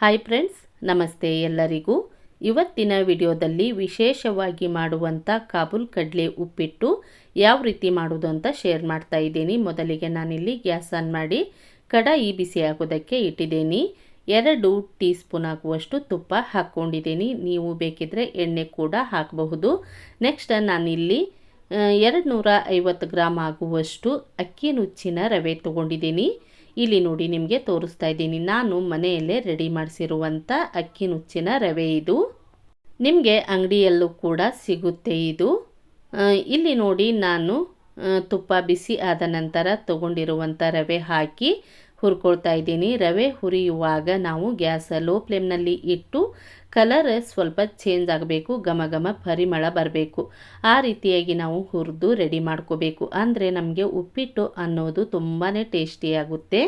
Hi friends ನಮಸ್ತೆ ಎಲ್ಲರಿಗೂ. ಇವತ್ತಿನ ವಿಡಿಯೋದಲ್ಲಿ ವಿಶೇಷವಾಗಿ ಮಾಡುವಂಥ ಕಾಬೂಲ್ ಕಡಲೆ ಉಪ್ಪಿಟ್ಟು ಯಾವ ರೀತಿ ಮಾಡೋದು ಅಂತ ಶೇರ್ ಮಾಡ್ತಾ ಇದ್ದೀನಿ. ಮೊದಲಿಗೆ ನಾನಿಲ್ಲಿ ಗ್ಯಾಸ್ ಆನ್ ಮಾಡಿ ಕಡಾಯಿ ಬಿಸಿ ಆಗೋದಕ್ಕೆ ಇಟ್ಟಿದ್ದೀನಿ. ಎರಡು ಟೀ ಸ್ಪೂನ್ ಆಗುವಷ್ಟು ತುಪ್ಪ ಹಾಕ್ಕೊಂಡಿದ್ದೀನಿ. ನೀವು ಬೇಕಿದ್ರೆ ಎಣ್ಣೆ ಕೂಡ ಹಾಕಬಹುದು. ನೆಕ್ಸ್ಟ್ ನಾನಿಲ್ಲಿ ಎರಡು ನೂರ ಐವತ್ತು ಗ್ರಾಮ್ ಆಗುವಷ್ಟು ಅಕ್ಕಿ ನುಚ್ಚಿನ ರವೆ ತೊಗೊಂಡಿದ್ದೀನಿ. ಇಲ್ಲಿ ನೋಡಿ ನಿಮಗೆ ತೋರಿಸ್ತಾ ಇದ್ದೀನಿ. ನಾನು ಮನೆಯಲ್ಲೇ ರೆಡಿ ಮಾಡಿಸಿರುವಂಥ ಅಕ್ಕಿ ನುಚ್ಚಿನ ರವೆ ಇದು. ನಿಮಗೆ ಅಂಗಡಿಯಲ್ಲೂ ಕೂಡ ಸಿಗುತ್ತೆ ಇದು. ಇಲ್ಲಿ ನೋಡಿ ನಾನು ತುಪ್ಪ ಬಿಸಿ ಆದ ನಂತರ ತಗೊಂಡಿರುವಂಥ ರವೆ ಹಾಕಿ ಹುರ್ಕೊಳ್ತಾ ಇದ್ದೀನಿ. ರವೆ ಹುರಿಯುವಾಗ ನಾವು ಗ್ಯಾಸ್ ಲೋ ಫ್ಲೇಮ್ನಲ್ಲಿ ಇಟ್ಟು ಕಲರ್ ಸ್ವಲ್ಪ ಚೇಂಜ್ ಆಗಬೇಕು. ಘಮ ಘಮ ಪರಿಮಳ ಬರಬೇಕು. ಆ ರೀತಿಯಾಗಿ ನಾವು ಹುರಿದು ರೆಡಿ ಮಾಡ್ಕೋಬೇಕು. ಅಂದರೆ ನಮಗೆ ಉಪ್ಪಿಟ್ಟು ಅನ್ನೋದು ತುಂಬಾ ಟೇಸ್ಟಿಯಾಗುತ್ತೆ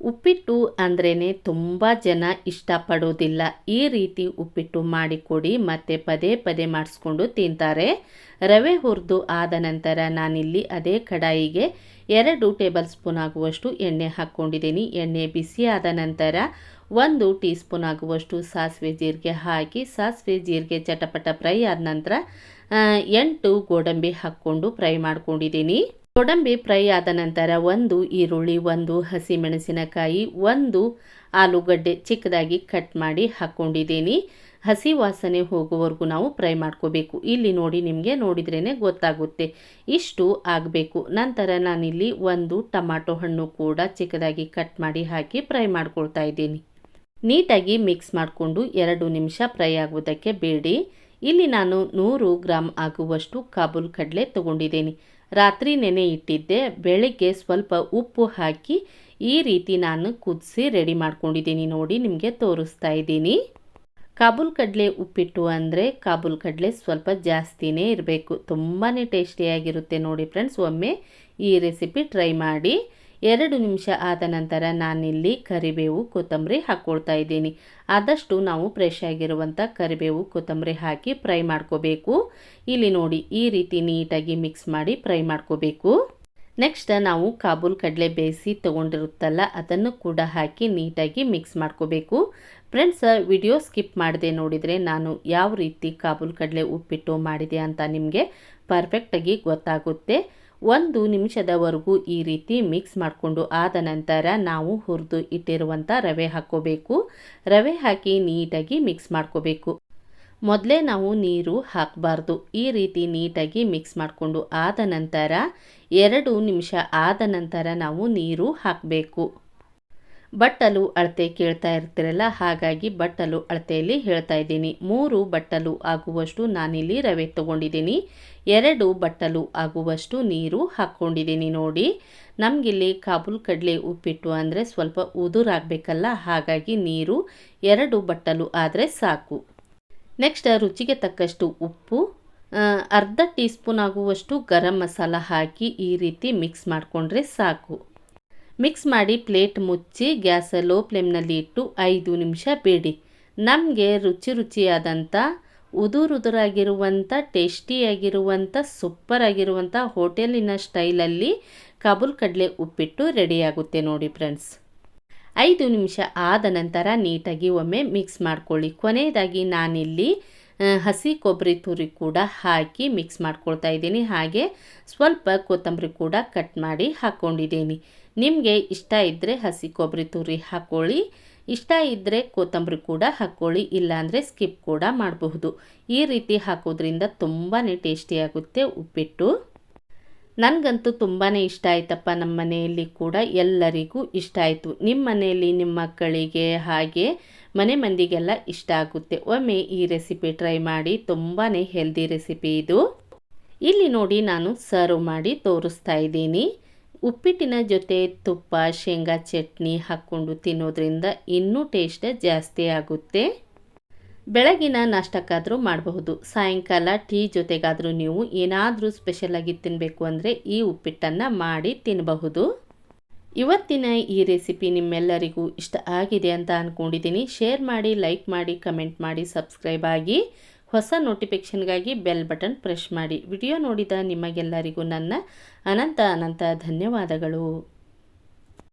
ಉಪ್ಪಿಟ್ಟು ಅಂದ್ರೇ ತುಂಬ ಜನ ಇಷ್ಟಪಡೋದಿಲ್ಲ. ಈ ರೀತಿ ಉಪ್ಪಿಟ್ಟು ಮಾಡಿಕೊಡಿ, ಮತ್ತೆ ಪದೇ ಪದೇ ಮಾಡಿಸ್ಕೊಂಡು ತಿಂತಾರೆ. ರವೆ ಹುರಿದು ಆದ ನಂತರ ನಾನಿಲ್ಲಿ ಅದೇ ಕಡಾಯಿಗೆ ಎರಡು ಟೇಬಲ್ ಸ್ಪೂನ್ ಆಗುವಷ್ಟು ಎಣ್ಣೆ ಹಾಕ್ಕೊಂಡಿದ್ದೀನಿ. ಎಣ್ಣೆ ಬಿಸಿ ಆದ ನಂತರ ಒಂದು ಟೀ ಸ್ಪೂನ್ ಆಗುವಷ್ಟು ಸಾಸಿವೆ ಜೀರಿಗೆ ಹಾಕಿ, ಸಾಸಿವೆ ಜೀರಿಗೆ ಚಟಪಟ ಫ್ರೈ ಆದ ನಂತರ ಎಂಟು ಗೋಡಂಬಿ ಹಾಕ್ಕೊಂಡು ಫ್ರೈ ಮಾಡ್ಕೊಂಡಿದ್ದೀನಿ. ಗೋಡಂಬಿ ಫ್ರೈ ಆದ ನಂತರ ಒಂದು ಈರುಳ್ಳಿ, ಒಂದು ಹಸಿಮೆಣಸಿನಕಾಯಿ, ಒಂದು ಆಲೂಗಡ್ಡೆ ಚಿಕ್ಕದಾಗಿ ಕಟ್ ಮಾಡಿ ಹಾಕ್ಕೊಂಡಿದ್ದೀನಿ ಹಸಿ ವಾಸನೆ ಹೋಗುವವರೆಗೂ ನಾವು ಫ್ರೈ ಮಾಡ್ಕೋಬೇಕು. ಇಲ್ಲಿ ನೋಡಿ ನಿಮಗೆ ನೋಡಿದ್ರೇ ಗೊತ್ತಾಗುತ್ತೆ. ಇಷ್ಟು ಆಗಬೇಕು. ನಂತರ ನಾನಿಲ್ಲಿ ಒಂದು ಟಮಾಟೊ ಹಣ್ಣು ಕೂಡ ಚಿಕ್ಕದಾಗಿ ಕಟ್ ಮಾಡಿ ಹಾಕಿ ಫ್ರೈ ಮಾಡ್ಕೊಳ್ತಾ ಇದ್ದೀನಿ. ನೀಟಾಗಿ ಮಿಕ್ಸ್ ಮಾಡಿಕೊಂಡು ಎರಡು ನಿಮಿಷ ಫ್ರೈ ಆಗುವುದಕ್ಕೆ ಬೇಡಿ. ಇಲ್ಲಿ ನಾನು ನೂರು ಗ್ರಾಮ್ ಆಗುವಷ್ಟು ಕಾಬೂಲ್ ಕಡಲೆ ತೊಗೊಂಡಿದ್ದೀನಿ. ರಾತ್ರಿ ನೆನೆ ಇಟ್ಟಿದ್ದೆ. ಬೆಳಗ್ಗೆ ಸ್ವಲ್ಪ ಉಪ್ಪು ಹಾಕಿ ಈ ರೀತಿ ನಾನು ಕುದಿಸಿ ರೆಡಿ ಮಾಡ್ಕೊಂಡಿದ್ದೀನಿ ನೋಡಿ, ನಿಮಗೆ ತೋರಿಸ್ತಾ ಇದ್ದೀನಿ. ಕಾಬೂಲ್ ಕಡಲೆ ಉಪ್ಪಿಟ್ಟು ಅಂದರೆ ಕಾಬೂಲ್ ಕಡಲೆ ಸ್ವಲ್ಪ ಜಾಸ್ತಿನೇ ಇರಬೇಕು. ತುಂಬಾ ಟೇಸ್ಟಿಯಾಗಿರುತ್ತೆ ನೋಡಿ ಫ್ರೆಂಡ್ಸ್. ಒಮ್ಮೆ ಈ ರೆಸಿಪಿ ಟ್ರೈ ಮಾಡಿ. ಎರಡು ನಿಮಿಷ ಆದ ನಂತರ ನಾನಿಲ್ಲಿ ಕರಿಬೇವು ಕೊತ್ತಂಬರಿ ಹಾಕ್ಕೊಳ್ತಾ ಇದ್ದೀನಿ. ಆದಷ್ಟು ನಾವು ಫ್ರೆಶ್ ಆಗಿರುವಂಥ ಕರಿಬೇವು ಕೊತ್ತಂಬರಿ ಹಾಕಿ ಫ್ರೈ ಮಾಡ್ಕೋಬೇಕು. ಇಲ್ಲಿ ನೋಡಿ, ಈ ರೀತಿ ನೀಟಾಗಿ ಮಿಕ್ಸ್ ಮಾಡಿ ಫ್ರೈ ಮಾಡ್ಕೋಬೇಕು. ನೆಕ್ಸ್ಟ್ ನಾವು ಕಾಬೂಲ್ ಕಡಲೆ ಬೇಯಿಸಿ ತೊಗೊಂಡಿರುತ್ತಲ್ಲ, ಅದನ್ನು ಕೂಡ ಹಾಕಿ ನೀಟಾಗಿ ಮಿಕ್ಸ್ ಮಾಡ್ಕೋಬೇಕು. ಫ್ರೆಂಡ್ಸ್, ವಿಡಿಯೋ ಸ್ಕಿಪ್ ಮಾಡದೆ ನೋಡಿದರೆ ನಾನು ಯಾವ ರೀತಿ ಕಾಬೂಲ್ ಕಡಲೆ ಉಪ್ಪಿಟ್ಟು ಮಾಡಿದೆ ಅಂತ ನಿಮಗೆ ಪರ್ಫೆಕ್ಟಾಗಿ ಗೊತ್ತಾಗುತ್ತೆ. ಒಂದು ನಿಮಿಷದವರೆಗೂ ಈ ರೀತಿ ಮಿಕ್ಸ್ ಮಾಡಿಕೊಂಡು ಆದ ನಂತರ ನಾವು ಹುರಿದು ಇಟ್ಟಿರುವಂಥ ರವೆ ಹಾಕ್ಕೋಬೇಕು. ರವೆ ಹಾಕಿ ನೀಟಾಗಿ ಮಿಕ್ಸ್ ಮಾಡ್ಕೋಬೇಕು. ಮೊದಲೇ ನಾವು ನೀರು ಹಾಕಬಾರ್ದು. ಈ ರೀತಿ ನೀಟಾಗಿ ಮಿಕ್ಸ್ ಮಾಡಿಕೊಂಡು ಆದ ನಂತರ ಎರಡು ನಿಮಿಷ ಆದ ನಂತರ ನಾವು ನೀರು ಹಾಕಬೇಕು. ಬಟ್ಟಲು ಅಳತೆ ಕೇಳ್ತಾ ಇರ್ತೀರಲ್ಲ, ಹಾಗಾಗಿ ಬಟ್ಟಲು ಅಳತೆಯಲ್ಲಿ ಹೇಳ್ತಾ ಇದ್ದೀನಿ. ಮೂರು ಬಟ್ಟಲು ಆಗುವಷ್ಟು ನಾನಿಲ್ಲಿ ರವೆ ತಗೊಂಡಿದ್ದೀನಿ. ಎರಡು ಬಟ್ಟಲು ಆಗುವಷ್ಟು ನೀರು ಹಾಕ್ಕೊಂಡಿದ್ದೀನಿ ನೋಡಿ. ನಮಗಿಲ್ಲಿ ಕಾಬೂಲ್ ಕಡಲೆ ಉಪ್ಪಿಟ್ಟು ಅಂದರೆ ಸ್ವಲ್ಪ ಉದುರಾಗಬೇಕಲ್ಲ, ಹಾಗಾಗಿ ನೀರು ಎರಡು ಬಟ್ಟಲು ಆದರೆ ಸಾಕು. ನೆಕ್ಸ್ಟ್ ರುಚಿಗೆ ತಕ್ಕಷ್ಟು ಉಪ್ಪು ಅರ್ಧ ಟೀ ಸ್ಪೂನ್ ಆಗುವಷ್ಟು ಗರಂ ಮಸಾಲ ಹಾಕಿ ಈ ರೀತಿ ಮಿಕ್ಸ್ ಮಾಡಿಕೊಂಡ್ರೆ ಸಾಕು. ಮಿಕ್ಸ್ ಮಾಡಿ ಪ್ಲೇಟ್ ಮುಚ್ಚಿ ಗ್ಯಾಸ್ ಲೋ ಫ್ಲೇಮ್ನಲ್ಲಿ ಇಟ್ಟು ಐದು ನಿಮಿಷ ಬೇಡಿ. ನಮಗೆ ರುಚಿ ರುಚಿಯಾದಂಥ, ಉದುರುದುರಾಗಿರುವಂಥ, ಟೇಸ್ಟಿಯಾಗಿರುವಂಥ ಸೂಪರ್ ಆಗಿರುವಂಥ ಹೋಟೆಲಿನ ಸ್ಟೈಲಲ್ಲಿ ಕಾಬೂಲ್ ಕಡಲೆ ಉಪ್ಪಿಟ್ಟು ರೆಡಿಯಾಗುತ್ತೆ ನೋಡಿ ಫ್ರೆಂಡ್ಸ್. ಐದು ನಿಮಿಷ ಆದ ನಂತರ ನೀಟಾಗಿ ಒಮ್ಮೆ ಮಿಕ್ಸ್ ಮಾಡ್ಕೊಳ್ಳಿ. ಕೊನೆಯದಾಗಿ ನಾನಿಲ್ಲಿ ಹಸಿ ಕೊಬ್ಬರಿ ತುರಿ ಕೂಡ ಹಾಕಿ ಮಿಕ್ಸ್ ಮಾಡ್ಕೊಳ್ತಾ ಇದ್ದೀನಿ. ಹಾಗೆ ಸ್ವಲ್ಪ ಕೊತ್ತಂಬರಿ ಕೂಡ ಕಟ್ ಮಾಡಿ ಹಾಕ್ಕೊಂಡಿದ್ದೀನಿ ನಿಮಗೆ ಇಷ್ಟ ಇದ್ದರೆ ಹಸಿ ಕೊಬ್ಬರಿ ತುರಿ ಹಾಕ್ಕೊಳ್ಳಿ ಇಷ್ಟ ಇದ್ದರೆ ಕೊತ್ತಂಬರಿ ಕೂಡ ಹಾಕ್ಕೊಳ್ಳಿ ಇಲ್ಲಾಂದರೆ ಸ್ಕಿಪ್ ಕೂಡ ಮಾಡಬಹುದು. ಈ ರೀತಿ ಹಾಕೋದ್ರಿಂದ ತುಂಬಾ ಟೇಸ್ಟಿಯಾಗುತ್ತೆ ಉಪ್ಪಿಟ್ಟು. ನನಗಂತೂ ತುಂಬಾ ಇಷ್ಟ ಆಯ್ತಪ್ಪ ನಮ್ಮ ಮನೆಯಲ್ಲಿ ಕೂಡ ಎಲ್ಲರಿಗೂ ಇಷ್ಟ ಆಯಿತು. ನಿಮ್ಮ ಮನೆಯಲ್ಲಿ ನಿಮ್ಮ ಮಕ್ಕಳಿಗೆ ಹಾಗೆ ಮನೆ ಮಂದಿಗೆಲ್ಲ ಇಷ್ಟ ಆಗುತ್ತೆ. ಒಮ್ಮೆ ಈ ರೆಸಿಪಿ ಟ್ರೈ ಮಾಡಿ ತುಂಬಾ ಹೆಲ್ದಿ ರೆಸಿಪಿ ಇದು. ಇಲ್ಲಿ ನೋಡಿ ನಾನು ಸರ್ವ್ ಮಾಡಿ ತೋರಿಸ್ತಾ ಇದ್ದೀನಿ. ಉಪ್ಪಿಟ್ಟಿನ ಜೊತೆ ತುಪ್ಪ, ಶೇಂಗಾ ಚಟ್ನಿ ಹಾಕ್ಕೊಂಡು ತಿನ್ನೋದ್ರಿಂದ ಇನ್ನೂ ಟೇಸ್ಟ್ ಜಾಸ್ತಿ ಆಗುತ್ತೆ. ಬೆಳಗಿನ ನಾಷ್ಟಕ್ಕಾದರೂ ಮಾಡಬಹುದು. ಸಾಯಂಕಾಲ ಟೀ ಜೊತೆಗಾದರೂ ನೀವು ಏನಾದರೂ ಸ್ಪೆಷಲಾಗಿ ತಿನ್ನಬೇಕು ಅಂದರೆ ಈ ಉಪ್ಪಿಟ್ಟನ್ನು ಮಾಡಿ ತಿನ್ನಬಹುದು ಇವತ್ತಿನ ಈ ರೆಸಿಪಿ ನಿಮ್ಮೆಲ್ಲರಿಗೂ ಇಷ್ಟ ಆಗಿದೆ ಅಂತ ಅಂದ್ಕೊಂಡಿದ್ದೀನಿ ಶೇರ್ ಮಾಡಿ ಲೈಕ್ ಮಾಡಿ ಕಮೆಂಟ್ ಮಾಡಿ ಸಬ್ಸ್ಕ್ರೈಬ್ ಆಗಿ. ಹೊಸ ನೋಟಿಫಿಕೇಷನ್ಗಾಗಿ ಬೆಲ್ ಬಟನ್ ಪ್ರೆಸ್ ಮಾಡಿ. ವಿಡಿಯೋ ನೋಡಿದ ನಿಮಗೆಲ್ಲರಿಗೂ ನನ್ನ ಅನಂತ ಅನಂತ ಧನ್ಯವಾದಗಳು.